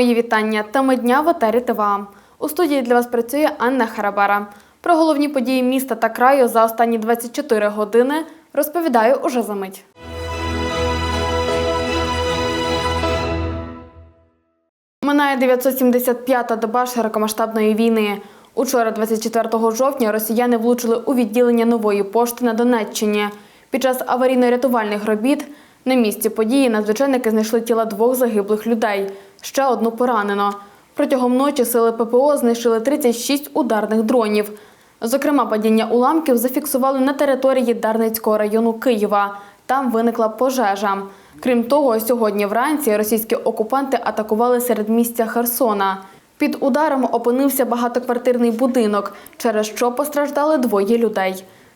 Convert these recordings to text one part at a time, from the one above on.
Мої вітання. Теми дня в етері ТВА. У студії для вас працює Анна Харабара. Про головні події міста та краю за останні 24 години розповідаю уже за мить. Минає 975-та доба широкомасштабної війни. Учора, 24 жовтня, росіяни влучили у відділення нової пошти на Донеччині. Під час аварійно-рятувальних робіт на місці події надзвичайники знайшли тіла двох загиблих людей, ще одну поранено. Протягом ночі сили ППО знищили 36 ударних дронів. Зокрема, падіння уламків зафіксували на території Дарницького району Києва. Там виникла пожежа. Крім того, сьогодні вранці російські окупанти атакували середмістя Херсона. Під ударом опинився багатоквартирний будинок, через що постраждали двоє людей.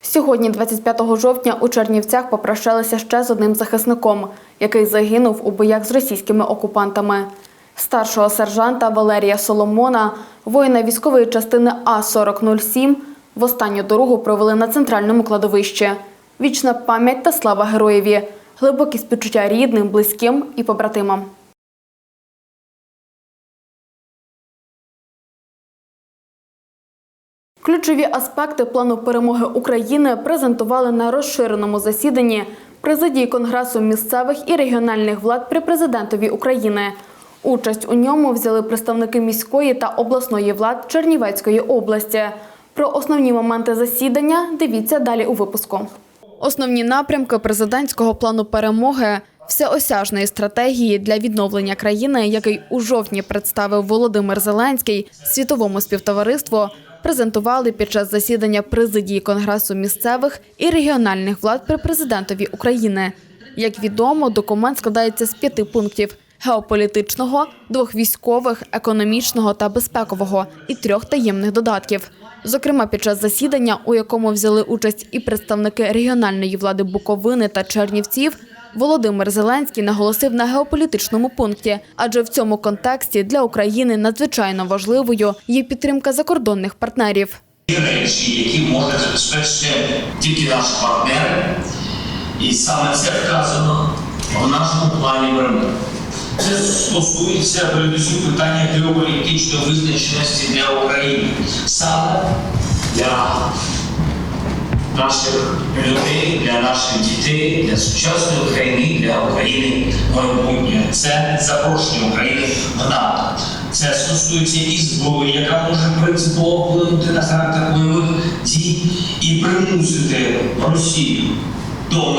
Сьогодні, 25 жовтня, у Чернівцях попрощалися ще з одним захисником, який загинув у боях з російськими окупантами. Старшого сержанта Валерія Соломона, воїна військової частини А-4007, в останню дорогу провели на центральному кладовищі. Вічна пам'ять та слава героєві, глибокі співчуття рідним, близьким і побратимам. Ключові аспекти плану перемоги України презентували на розширеному засіданні президії Конгресу місцевих і регіональних влад при президентові України. Участь у ньому взяли представники міської та обласної влад Чернівецької області. Про основні моменти засідання дивіться далі у випуску. Основні напрямки президентського плану перемоги всеосяжної стратегії для відновлення країни, який у жовтні представив Володимир Зеленський світовому співтовариству, презентували під час засідання президії Конгресу місцевих і регіональних влад при президентові України. Як відомо, документ складається з п'яти пунктів: геополітичного, двох військових, економічного та безпекового і трьох таємних додатків. Зокрема, під час засідання, у якому взяли участь і представники регіональної влади Буковини та Чернівців, Володимир Зеленський наголосив на геополітичному пункті, адже в цьому контексті для України надзвичайно важливою є підтримка закордонних партнерів. Речі, які можуть забезпечити тільки наші партнери, і саме це вказано в нашому плані перемоги. Це стосується передусім питання геополітичної визначеності для України, саме для наших людей, для наших дітей, для сучасної України, для України майбутнього. Це запрошення України в НАТО. Це стосується і зброї, яка може принципово вплинути на характер бойових дій і примусити Росію до.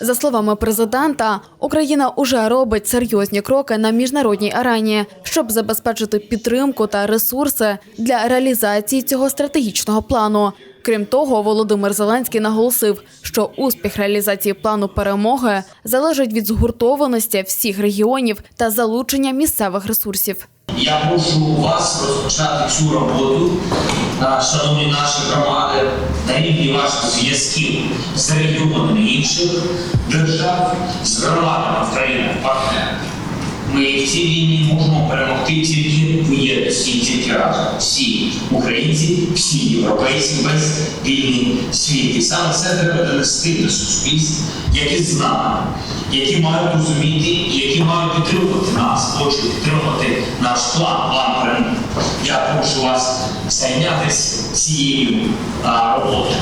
За словами президента, Україна уже робить серйозні кроки на міжнародній арені, щоб забезпечити підтримку та ресурси для реалізації цього стратегічного плану. Крім того, Володимир Зеленський наголосив, що успіх реалізації плану перемоги залежить від згуртованості всіх регіонів та залучення місцевих ресурсів. Я прошу вас розпочати цю роботу, а, шановні наші громади, на рівні ваших зв'язків з регіонами інших держав, з громадами в країнах партнерів. Ми в цій війні можемо перемогти тільки і тільки разом. Всі українці, всі європейці, весь вільний світ. І саме це треба донести до суспільств, які з нами, які мають розуміти які мають підтримувати нас, хочуть підтримувати наш план, план перемоги. Я прошу вас зайнятися цією роботою.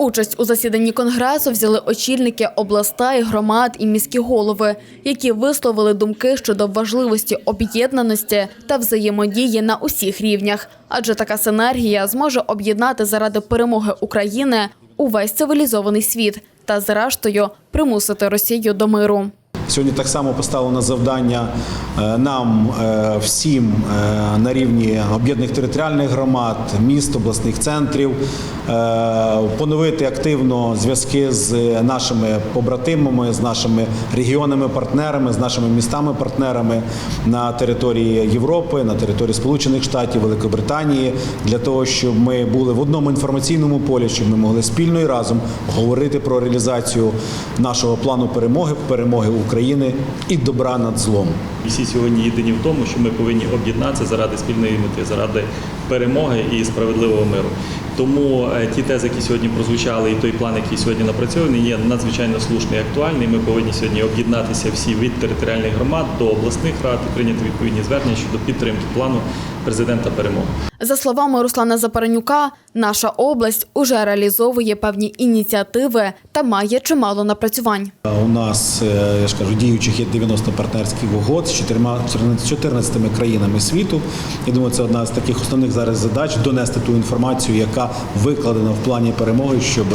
Участь у засіданні конгресу взяли очільники областей, громад і міські голови, які висловили думки щодо важливості об'єднаності та взаємодії на усіх рівнях. Адже така синергія зможе об'єднати заради перемоги України увесь цивілізований світ та, зрештою, примусити Росію до миру. Сьогодні так само поставлено завдання е, нам е, всім е, на рівні об'єднаних територіальних громад, міст, обласних центрів поновити активно зв'язки з нашими побратимами, з нашими регіонами партнерами, з нашими містами партнерами на території Європи, на території Сполучених Штатів, Великобританії, для того, щоб ми були в одному інформаційному полі, щоб ми могли спільно і разом говорити про реалізацію нашого плану перемоги, перемоги України і добра над злом. Всі сьогодні єдині в тому, що ми повинні об'єднатися заради спільної мети, заради перемоги і справедливого миру. Тому е, ті тези, які сьогодні прозвучали, і той план, який сьогодні напрацьований, є надзвичайно слушний і актуальний. Ми повинні сьогодні об'єднатися всі від територіальних громад до обласних рад і прийняти відповідні звернення щодо підтримки плану президента перемоги. За словами Руслана Запаренюка, наша область уже реалізовує певні ініціативи та має чимало напрацювань. У нас, е, я ж кажу, діючих є 90 партнерських угод з 14 14 країнами світу. Я думаю, це одна з таких основних зараз задач донести ту інформацію, яка викладена в плані перемоги, щоб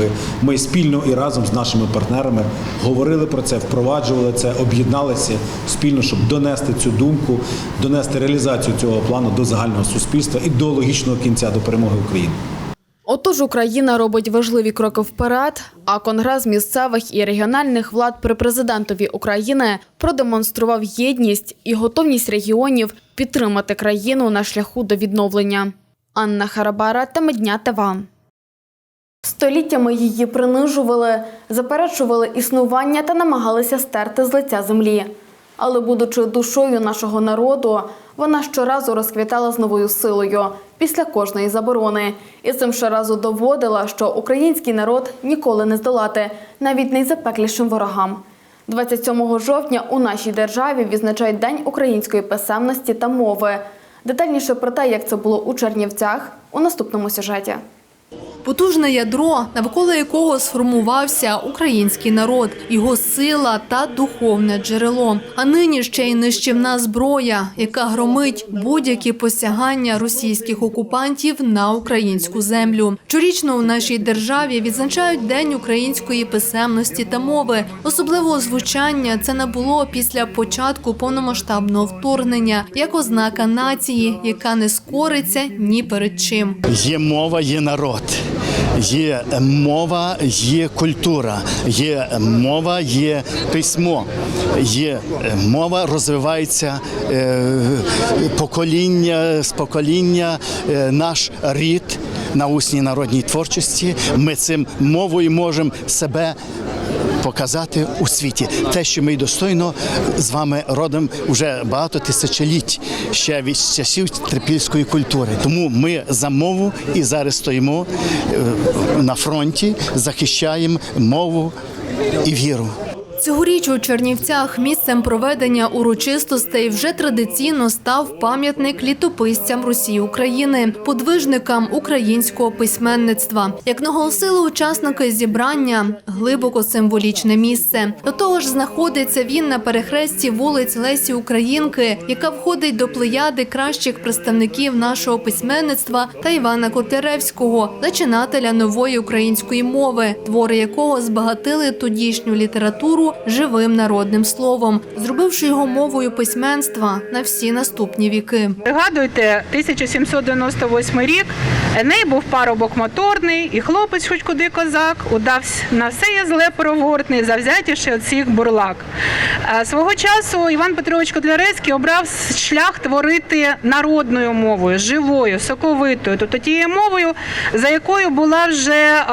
ми спільно і разом з нашими партнерами говорили про це, впроваджували це, об'єдналися спільно, щоб донести цю думку, донести реалізацію цього плану до загального суспільства і до логічного кінця до перемоги України. Отож, Україна робить важливі кроки вперед, а Конгрес місцевих і регіональних влад при президентові України продемонстрував єдність і готовність регіонів підтримати країну на шляху до відновлення. Анна Харабара та Медня ТВ. Століттями її принижували, заперечували існування та намагалися стерти з лиця землі. Але, будучи душою нашого народу, вона щоразу розквітала з новою силою після кожної заборони. І цим щоразу доводила, що український народ ніколи не здолати, навіть найзапеклішим ворогам. 27 жовтня у нашій державі відзначають День української писемності та мови. Детальніше про те, як це було у Чернівцях, у наступному сюжеті. Потужне ядро, навколо якого сформувався український народ, його сила та духовне джерело. А нині ще й нищівна зброя, яка громить будь-які посягання російських окупантів на українську землю. Щорічно у нашій державі відзначають День української писемності та мови. Особливого звучання це набуло після початку повномасштабного вторгнення як ознака нації, яка не скориться ні перед чим. Є мова, є народ. Є мова, є культура, є мова, є письмо, є мова, розвивається е, покоління з покоління, е, наш рід на усній народній творчості. Ми цим мовою можемо себе показати у світі. Те, що ми достойно з вами родом вже багато тисячоліть ще від часів трипільської культури. Тому ми за мову і зараз стоїмо е, на фронті, захищаємо мову і віру. Цьогоріч у Чернівцях місцем проведення урочистостей вже традиційно став пам'ятник літописцям Росії України, подвижникам українського письменництва. Як наголосили учасники зібрання, глибоко символічне місце. До того ж, знаходиться він на перехресті вулиць Лесі Українки, яка входить до плеяди кращих представників нашого письменництва та Івана Котляревського, зачинателя нової української мови, твори якого збагатили тодішню літературу живим народним словом, зробивши його мовою письменства на всі наступні віки. Пригадуйте, 1798 рік. Еней був парубок моторний, і хлопець, хоч куди козак, удався на все є зле перевортний, завзятіший от всіх бурлак. Е, Свого часу Іван Петрович Котляревський обрав шлях творити народною мовою, живою, соковитою, тобто тією мовою, за якою була вже е,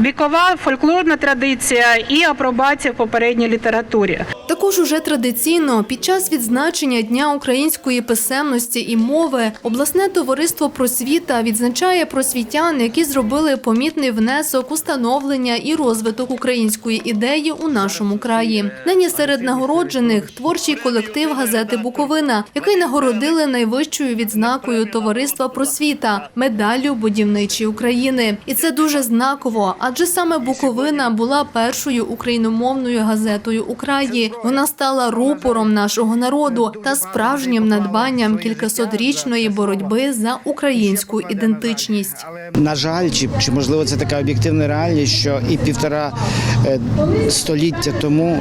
вікова фольклорна традиція і апробація в попередній літературі. Також уже традиційно під час відзначення Дня української писемності і мови обласне товариство просвіта відзначає просвітян, які зробили помітний внесок у становлення і розвиток української ідеї у нашому краї. Нині серед нагороджених творчий колектив газети Буковина, який нагородили найвищою відзнакою товариства просвіта медаллю будівничі України. І це дуже знаково, адже саме Буковина була першою україномовною газетою у краї. Вона стала рупором нашого народу та справжнім надбанням кількасотрічної боротьби за українську ідентичність. На жаль, чи, чи можливо це така об'єктивна реальність, що і півтора е, століття тому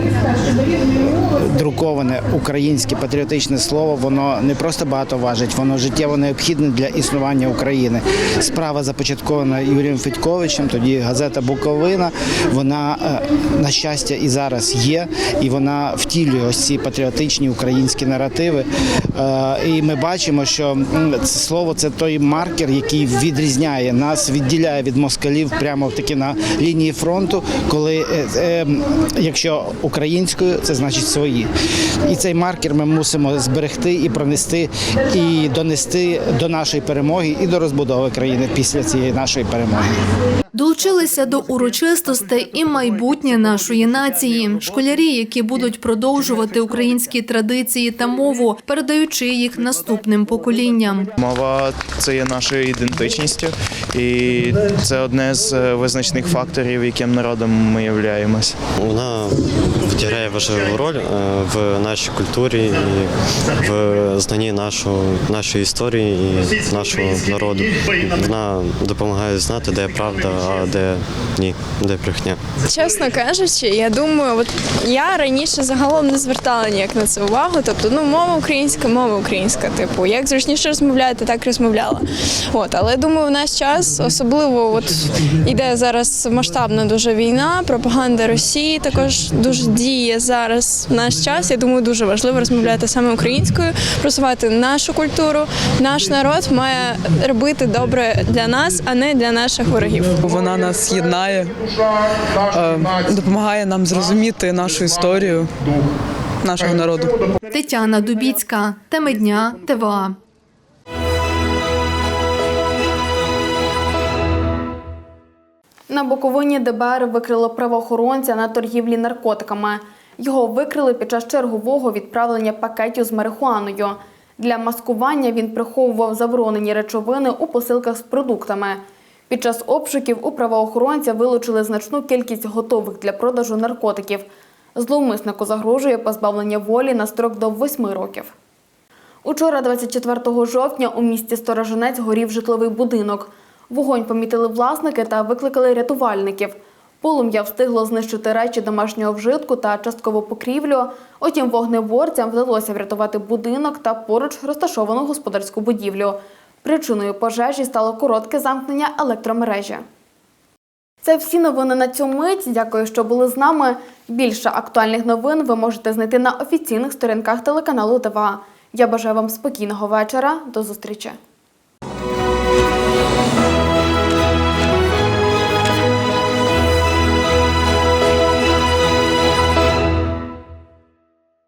друковане українське патріотичне слово, воно не просто багато важить, воно життєво необхідне для існування України. Справа започаткована Юрієм Федьковичем, тоді газета Буковина. Вона е, на щастя і зараз є, і вона втілює ось ці патріотичні українські наративи. Е, І ми бачимо, що це слово це той маркер, який відрізняє нас, відділяє від москалів прямо таки на лінії фронту, коли е, е, якщо українською, це значить свої. І цей маркер ми мусимо зберегти і пронести, і донести до нашої перемоги і до розбудови країни після цієї нашої перемоги. Долучилися до урочистостей і майбутнє нашої нації. Школярі, які будуть продовжувати українські традиції та мову, передаючи їх наступним поколінням. Мова це є нашою ідентичністю, і це одне з е, визначних факторів, яким народом ми являємось. Вона відіграє важливу роль е, в нашій культурі і в знанні нашого, нашої історії і нашого народу. Вона допомагає знати, де правда, а де ні, де брехня. Чесно кажучи, я думаю, от я раніше загалом не звертала ніяк на це увагу. Тобто, ну мова українська, мова українська. Типу, як зручніше розмовляти, так розмовляла. От, але думаю, в наш час особливо от іде зараз масштабна дуже війна, пропаганда Росії також дуже діє зараз. В наш час. Я думаю, дуже важливо розмовляти саме українською, просувати нашу культуру. Наш народ має робити добре для нас, а не для наших ворогів. Вона нас єднає, е, допомагає нам зрозуміти нашу історію нашого народу. Тетяна Дубіцька, теми дня ТВА. На Буковині ДБР викрило правоохоронця на торгівлі наркотиками. Його викрили під час чергового відправлення пакетів з марихуаною. Для маскування він приховував заборонені речовини у посилках з продуктами. Під час обшуків у правоохоронця вилучили значну кількість готових для продажу наркотиків. Зловмиснику загрожує позбавлення волі на строк до 8 років. Учора, 24 жовтня, у місті Сторожинець горів житловий будинок. Вогонь помітили власники та викликали рятувальників. Полум'я встигло знищити речі домашнього вжитку та часткову покрівлю. Утім, вогнеборцям вдалося врятувати будинок та поруч розташовану господарську будівлю. Причиною пожежі стало коротке замкнення електромережі. Це всі новини на цю мить. Дякую, що були з нами. Більше актуальних новин ви можете знайти на офіційних сторінках телеканалу ТВА. Я бажаю вам спокійного вечора. До зустрічі.